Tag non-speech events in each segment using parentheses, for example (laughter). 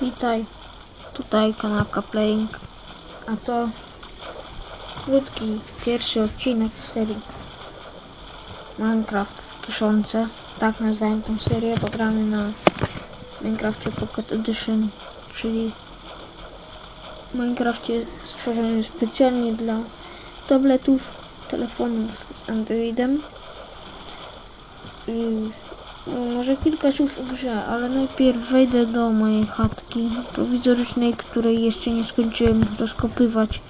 Witaj, tutaj kanapka Playing, a to krótki pierwszy odcinek serii Minecraft w kiszonce. Tak nazwałem tą serię, bo na Minecrafcie Pocket Edition, czyli Minecrafcie stworzonym specjalnie dla tabletów, telefonów z Androidem. Yy, Może kilka słów o grze, ale najpierw wejdę do mojej chatki prowizorycznej, której jeszcze nie skończyłem rozkopywać.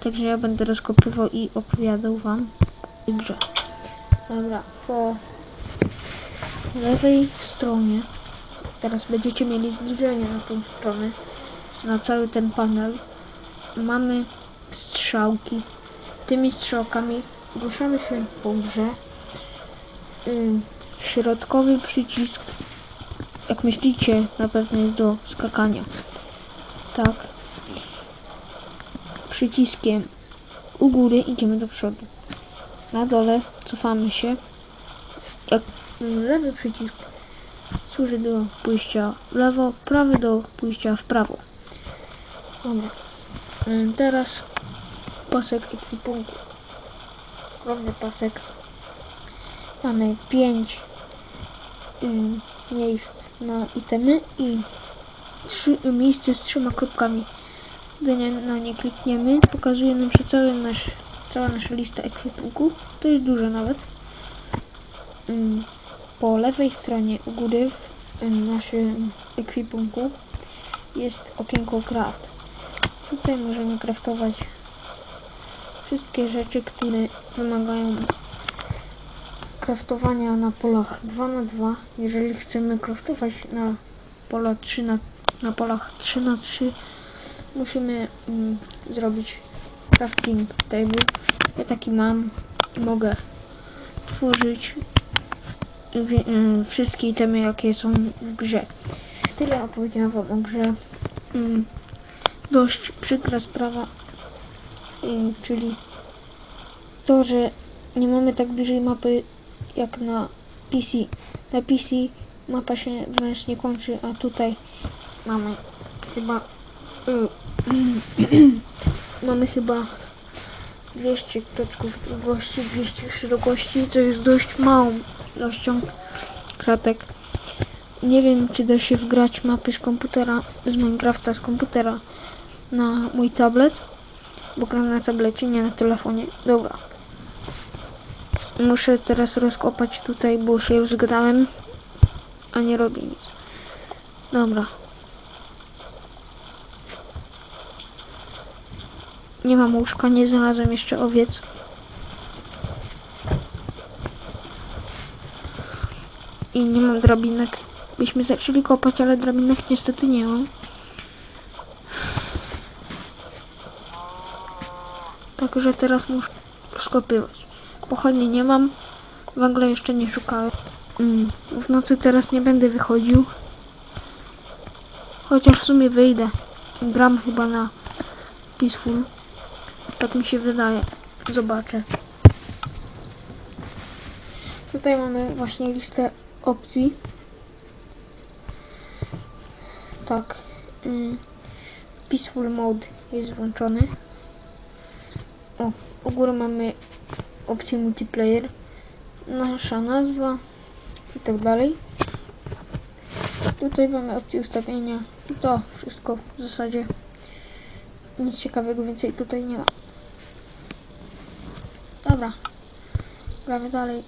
Także ja będę rozkopywał i opowiadał wam o grze. Dobra, po lewej stronie, teraz będziecie mieli zbliżenie na tą stronę, na cały ten panel, mamy strzałki. Tymi strzałkami ruszamy się po grze. Środkowy przycisk, jak myślicie, na pewno jest do skakania. Tak. Przyciskiem u góry idziemy do przodu. Na dole cofamy się. Jak lewy przycisk służy do pójścia w lewo, prawy do pójścia w prawo. Dobra. Teraz pasek ekwipunku. Ogromny pasek. Mamy 5 miejsc na itemy i trzy, y, miejsce z trzema kropkami. Gdy nie, na nie klikniemy, pokazuje nam się cały nasz, cała nasza lista ekwipunku. To jest dużo nawet. Ym, Po lewej stronie u góry w ym, naszym ekwipunku jest okienko craft. Tutaj możemy craftować wszystkie rzeczy, które wymagają craftowania na polach 2 na 2 jeżeli chcemy craftować na pola 3 na, na polach 3 na 3 musimy mm, zrobić crafting table. Ja taki mam i mogę tworzyć wie, mm, wszystkie itemy jakie są w grze. Tyle opowiedziałam wam o grze. Mm, dość przykra sprawa. Y, czyli to, że nie mamy tak dużej mapy jak na PC. Na PC mapa się wręcz nie kończy, a tutaj mamy chyba y, (clears throat) mamy chyba 200 klocków długości, 200 szerokości, co jest dość małą ilością kratek. Nie wiem, czy da się wgrać mapy z komputera, z Minecrafta z komputera na mój tablet, bo gram na tablecie, nie na telefonie. Dobra. Muszę teraz rozkopać tutaj, bo się już zgadałem, a nie robię nic. Dobra. Nie mam łóżka, nie znalazłem jeszcze owiec. I nie mam drabinek. Byśmy zaczęli kopać, ale drabinek niestety nie mam. Także teraz muszę skopywać. Pochodni nie mam. Węgla jeszcze nie szukałem. Mm, w nocy teraz nie będę wychodził. Chociaż w sumie wyjdę. Gram chyba na Peaceful. Tak mi się wydaje. Zobaczę. Tutaj mamy właśnie listę opcji. Tak. Mm, Peaceful Mode jest włączony. O, u góry mamy opcję multiplayer, nasza nazwa i tak dalej. Tutaj mamy opcję ustawienia to wszystko w zasadzie nic ciekawego więcej tutaj nie ma. Dobra, gramy dalej.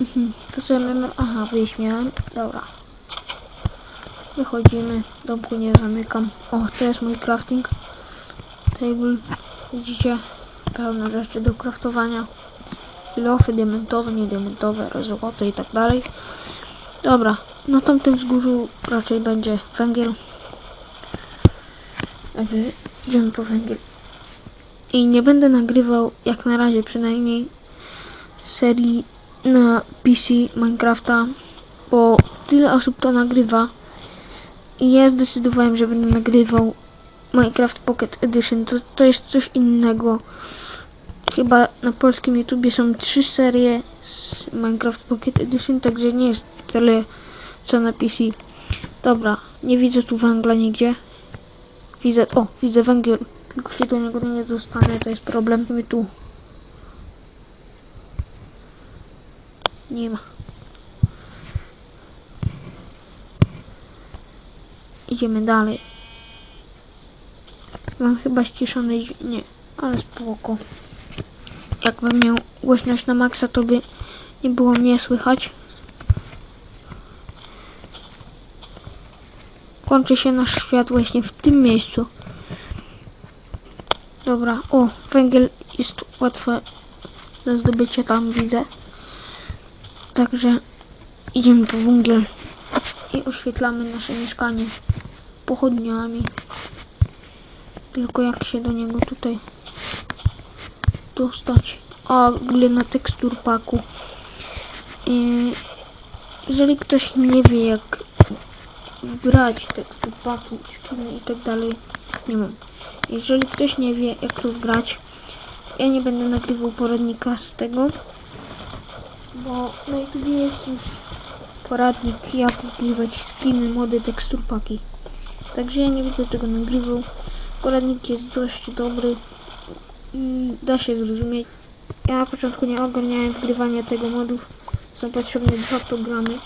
Mhm, To sobie. Aha, wyjść miałem. Dobra. Wychodzimy, domku nie zamykam. O, to jest mój crafting table. Widzicie? Pełno rzeczy do craftowania. Kilofy diamentowe, niediamentowe, złote i tak dalej. Dobra, na tamtym wzgórzu raczej będzie węgiel. Także idziemy po węgiel. I nie będę nagrywał, jak na razie przynajmniej, serii na PC Minecrafta, bo tyle osób to nagrywa. Ja zdecydowałem, że będę nagrywał Minecraft Pocket Edition. To, to jest coś innego. chyba na polskim YouTubie są trzy serie z Minecraft Pocket Edition, także nie jest tyle co na PC. Dobra, nie widzę tu węgla nigdzie. Widzę, o, widzę węgiel, tylko się do niego nie dostanę, to jest problem. My tu nie ma. Idziemy dalej. Mam chyba ściszony, dźwięk- nie, ale spoko. Jakbym miał głośność na maksa, to by nie było mnie słychać. Kończy się nasz świat właśnie w tym miejscu. Dobra, o, węgiel jest łatwy do zdobycia tam widzę. Także idziemy po węgiel i oświetlamy nasze mieszkanie pochodniami. Tylko jak się do niego tutaj dostać? A, glina tekstur paku. I jeżeli ktoś nie wie jak wgrać tekstur paki, skiny i tak dalej, nie mam. Jeżeli ktoś nie wie jak to wgrać, ja nie będę nagrywał poradnika z tego, bo na YouTube jest już poradnik jak wgrywać skiny, mody, tekstur paki. Także ja nie będę tego nagrywał. Poradnik jest dość dobry i da się zrozumieć. Ja na początku nie ogarniałem wgrywania tego modów. Są potrzebne dwa programy.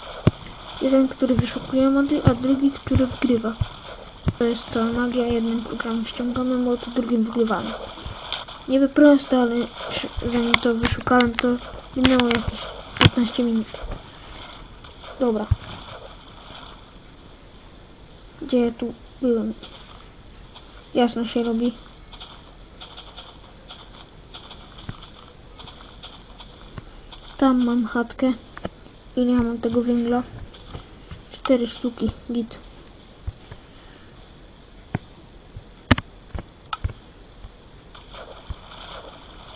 Jeden, który wyszukuje mody, a drugi, który wgrywa. To jest cała magia. Jednym programem ściągamy mod, drugim wgrywamy. Niby proste, ale zanim to wyszukałem, to minęło jakieś 15 minut. Dobra. Gdzie ja tu byłem? Jasno się robi. Tam mam chatkę. Ile ja mam tego węgla? Cztery sztuki. Git.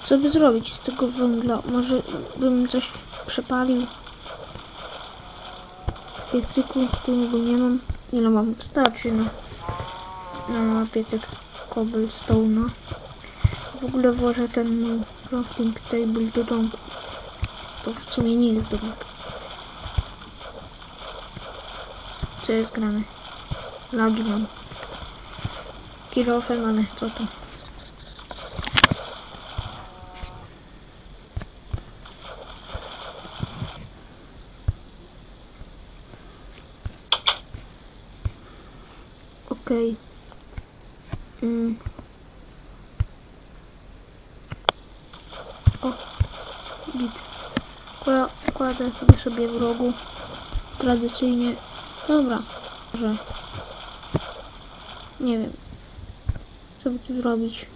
Co by zrobić z tego węgla? Może bym coś przepalił w piecyku, którego nie mam. Ile mam? Starczy na, na piecyk cobblestone'a. W ogóle włożę ten mój crafting table do domku. To w sumie nie jest domek. Co jest grane? Lagi mam. Kilofem, ale co to? Okej. Mm. O, git. Kła- Kładę go sobie w rogu. Tradycyjnie. Dobra. Może. Nie wiem. Co by tu zrobić?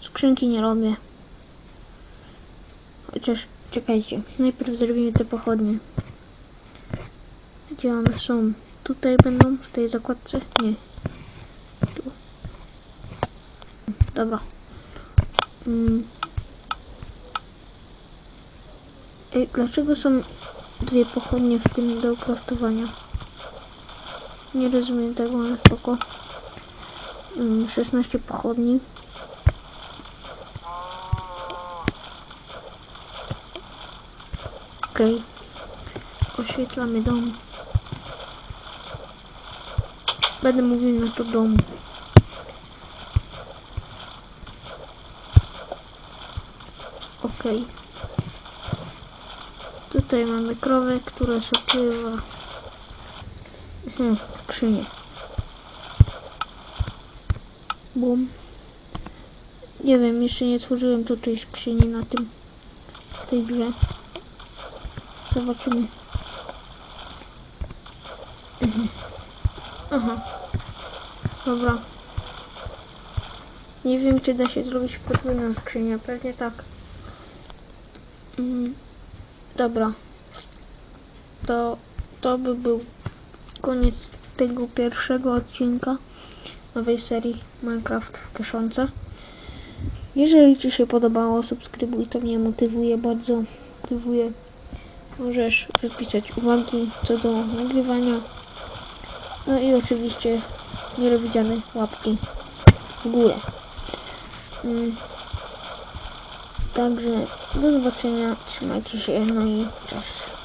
Skrzynki nie robię. Chociaż, czekajcie. Najpierw zrobimy te pochodnie. Gdzie one są? Tutaj będą w tej zakładce? Nie. Tu. Dobra. Mm. Ej, dlaczego są dwie pochodnie w tym do craftowania? Nie rozumiem tego, ale spoko. Mm, 16 pochodni. Okej. Oświetlamy dom. Będę mówił na to dom. Okej. Tutaj mamy krowę, która sobie pływa hmm, w skrzynię. Bum. Nie wiem, jeszcze nie tworzyłem tutaj skrzyni na tym, w tej grze. Zobaczymy. Aha. Dobra. Nie wiem, czy da się zrobić podwójną skrzynię. Pewnie tak. Mm. Dobra. To, to by był koniec tego pierwszego odcinka nowej serii Minecraft w kieszonce. Jeżeli Ci się podobało, subskrybuj, to mnie motywuje bardzo. Motywuje. Możesz wypisać uwagi co do nagrywania. No i oczywiście mile łapki w górę. Mm. Także do zobaczenia, trzymajcie się, no i cześć.